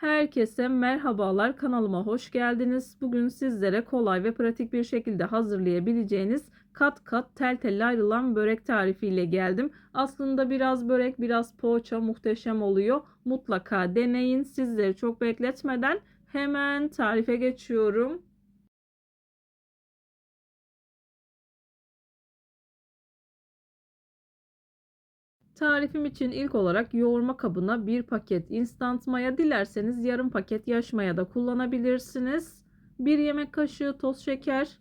Herkese merhabalar kanalıma hoş geldiniz. Bugün sizlere kolay ve pratik bir şekilde hazırlayabileceğiniz kat kat tel tel ayrılan börek tarifiyle geldim. Aslında biraz börek biraz poğaça muhteşem oluyor. Mutlaka deneyin. Sizleri çok bekletmeden hemen tarife geçiyorum. Tarifim için ilk olarak yoğurma kabına bir paket instant maya dilerseniz yarım paket yaş maya da kullanabilirsiniz. Bir yemek kaşığı toz şeker,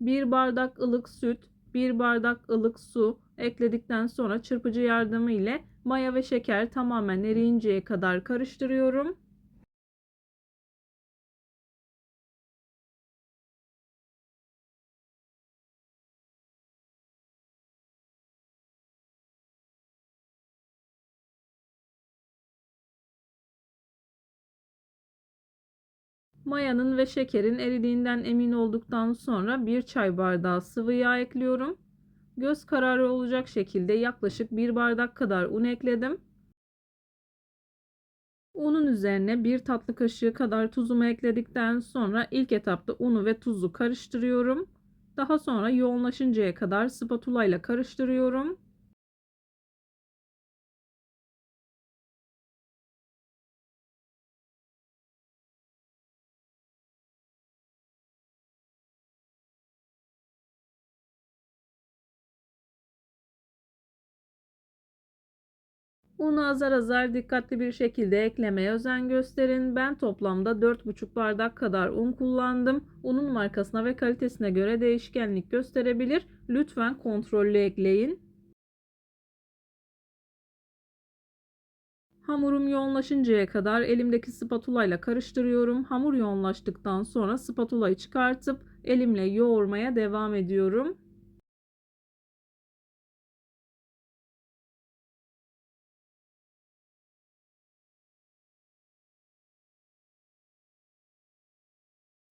bir bardak ılık süt, bir bardak ılık su ekledikten sonra çırpıcı yardımı ile maya ve şeker tamamen eriyinceye kadar karıştırıyorum. Mayanın ve şekerin eridiğinden emin olduktan sonra bir çay bardağı sıvı yağ ekliyorum. Göz kararı olacak şekilde yaklaşık bir bardak kadar un ekledim. Unun üzerine bir tatlı kaşığı kadar tuzumu ekledikten sonra ilk etapta unu ve tuzu karıştırıyorum. Daha sonra yoğunlaşıncaya kadar spatula ile karıştırıyorum. Unu azar azar dikkatli bir şekilde eklemeye özen gösterin. Ben toplamda 4,5 bardak kadar un kullandım. Unun markasına ve kalitesine göre değişkenlik gösterebilir. Lütfen kontrollü ekleyin. Hamurum yoğunlaşıncaya kadar elimdeki spatula ile karıştırıyorum. Hamur yoğunlaştıktan sonra spatulayı çıkartıp elimle yoğurmaya devam ediyorum.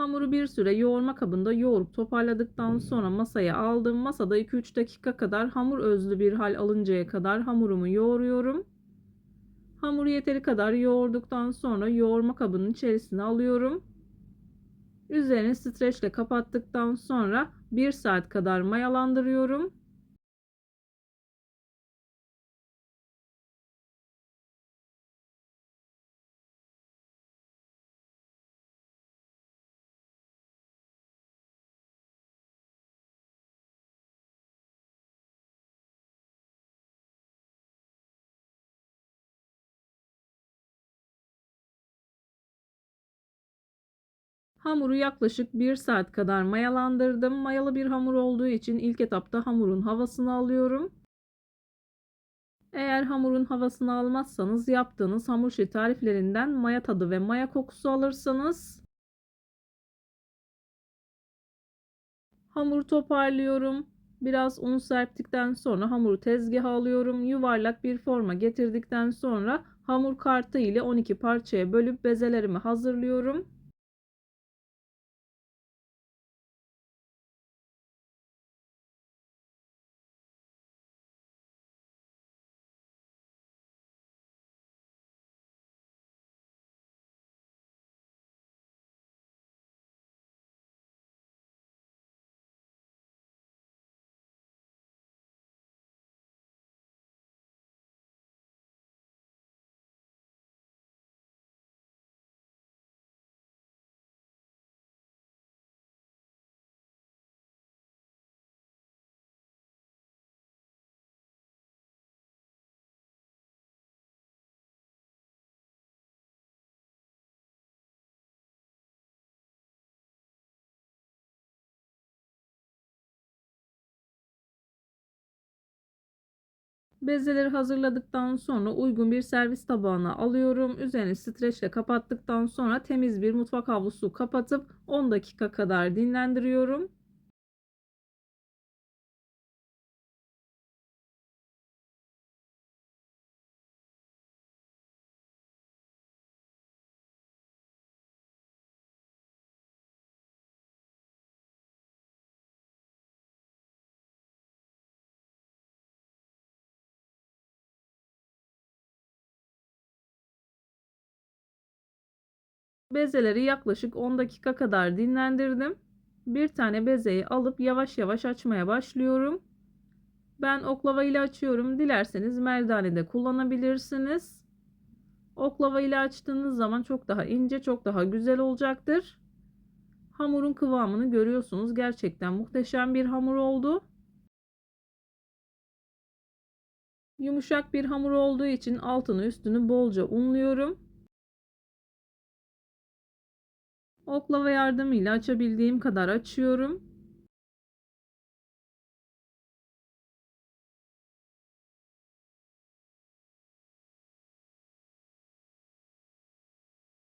Hamuru bir süre yoğurma kabında yoğurup toparladıktan sonra masaya aldım. Masada 2-3 dakika kadar hamur özlü bir hal alıncaya kadar hamurumu yoğuruyorum. Hamuru yeteri kadar yoğurduktan sonra yoğurma kabının içerisine alıyorum. Üzerini streçle kapattıktan sonra 1 saat kadar mayalandırıyorum. Hamuru yaklaşık 1 saat kadar mayalandırdım. Mayalı bir hamur olduğu için ilk etapta hamurun havasını alıyorum. Eğer hamurun havasını almazsanız yaptığınız hamur işi tariflerinden maya tadı ve maya kokusu alırsınız. Hamuru toparlıyorum. Biraz un serptikten sonra hamuru tezgaha alıyorum. Yuvarlak bir forma getirdikten sonra hamur kartı ile 12 parçaya bölüp bezelerimi hazırlıyorum. Bezeleri hazırladıktan sonra uygun bir servis tabağına alıyorum. Üzerini streçle kapattıktan sonra temiz bir mutfak havlusu kapatıp 10 dakika kadar dinlendiriyorum. Bezeleri yaklaşık 10 dakika kadar dinlendirdim. Bir tane bezeyi alıp yavaş yavaş açmaya başlıyorum. Ben oklava ile açıyorum. Dilerseniz merdane de kullanabilirsiniz. Oklava ile açtığınız zaman çok daha ince, çok daha güzel olacaktır. Hamurun kıvamını görüyorsunuz. Gerçekten muhteşem bir hamur oldu. Yumuşak bir hamur olduğu için altını üstünü bolca unluyorum. Oklava yardımıyla açabildiğim kadar açıyorum.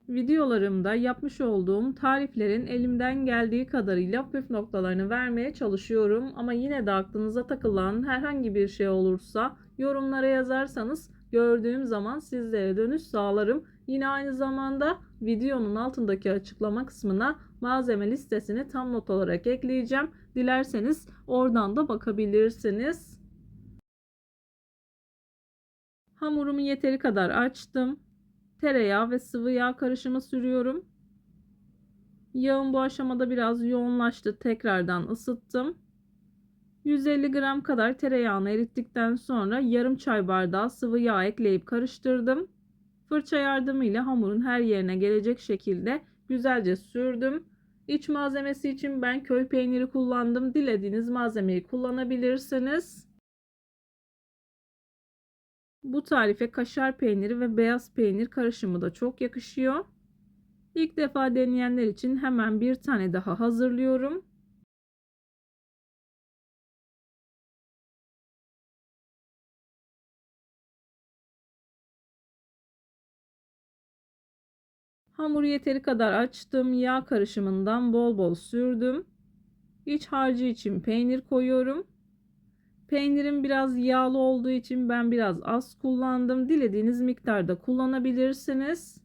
Videolarımda yapmış olduğum tariflerin elimden geldiği kadarıyla püf noktalarını vermeye çalışıyorum. Ama yine de aklınıza takılan herhangi bir şey olursa yorumlara yazarsanız gördüğüm zaman sizlere dönüş sağlarım. Yine aynı zamanda videonun altındaki açıklama kısmına malzeme listesini tam not olarak ekleyeceğim. Dilerseniz oradan da bakabilirsiniz. Hamurumu yeteri kadar açtım. Tereyağı ve sıvı yağ karışımı sürüyorum. Yağım bu aşamada biraz yoğunlaştı. Tekrardan ısıttım. 150 gram kadar tereyağını erittikten sonra yarım çay bardağı sıvı yağ ekleyip karıştırdım. Fırça yardımıyla hamurun her yerine gelecek şekilde güzelce sürdüm. İç malzemesi için ben köy peyniri kullandım. Dilediğiniz malzemeyi kullanabilirsiniz. Bu tarife kaşar peyniri ve beyaz peynir karışımı da çok yakışıyor. İlk defa deneyenler için hemen bir tane daha hazırlıyorum. Hamuru yeteri kadar açtım. Yağ karışımından bol bol sürdüm. İç harcı için peynir koyuyorum. Peynirim biraz yağlı olduğu için ben biraz az kullandım. Dilediğiniz miktarda kullanabilirsiniz.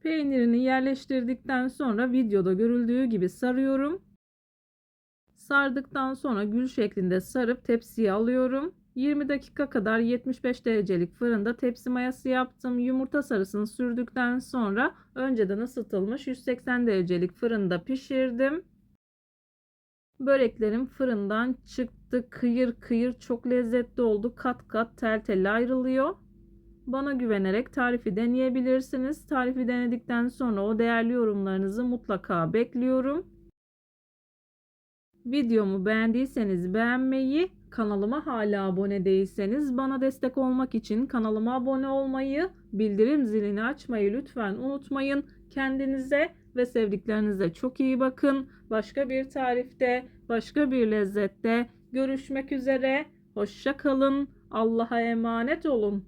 Peynirini yerleştirdikten sonra videoda görüldüğü gibi sarıyorum. Sardıktan sonra gül şeklinde sarıp tepsiye alıyorum. 20 dakika kadar 75 derecelik fırında tepsi mayası yaptım. Yumurta sarısını sürdükten sonra önceden ısıtılmış 180 derecelik fırında pişirdim. Böreklerim fırından çıktı. Kıyır kıyır çok lezzetli oldu. Kat kat tel tel ayrılıyor. Bana güvenerek tarifi deneyebilirsiniz. Tarifi denedikten sonra o değerli yorumlarınızı mutlaka bekliyorum. Videomu beğendiyseniz beğenmeyi, kanalıma hala abone değilseniz bana destek olmak için kanalıma abone olmayı, bildirim zilini açmayı lütfen unutmayın. Kendinize ve sevdiklerinize çok iyi bakın. Başka bir tarifte, başka bir lezzette görüşmek üzere. Hoşça kalın. Allah'a emanet olun.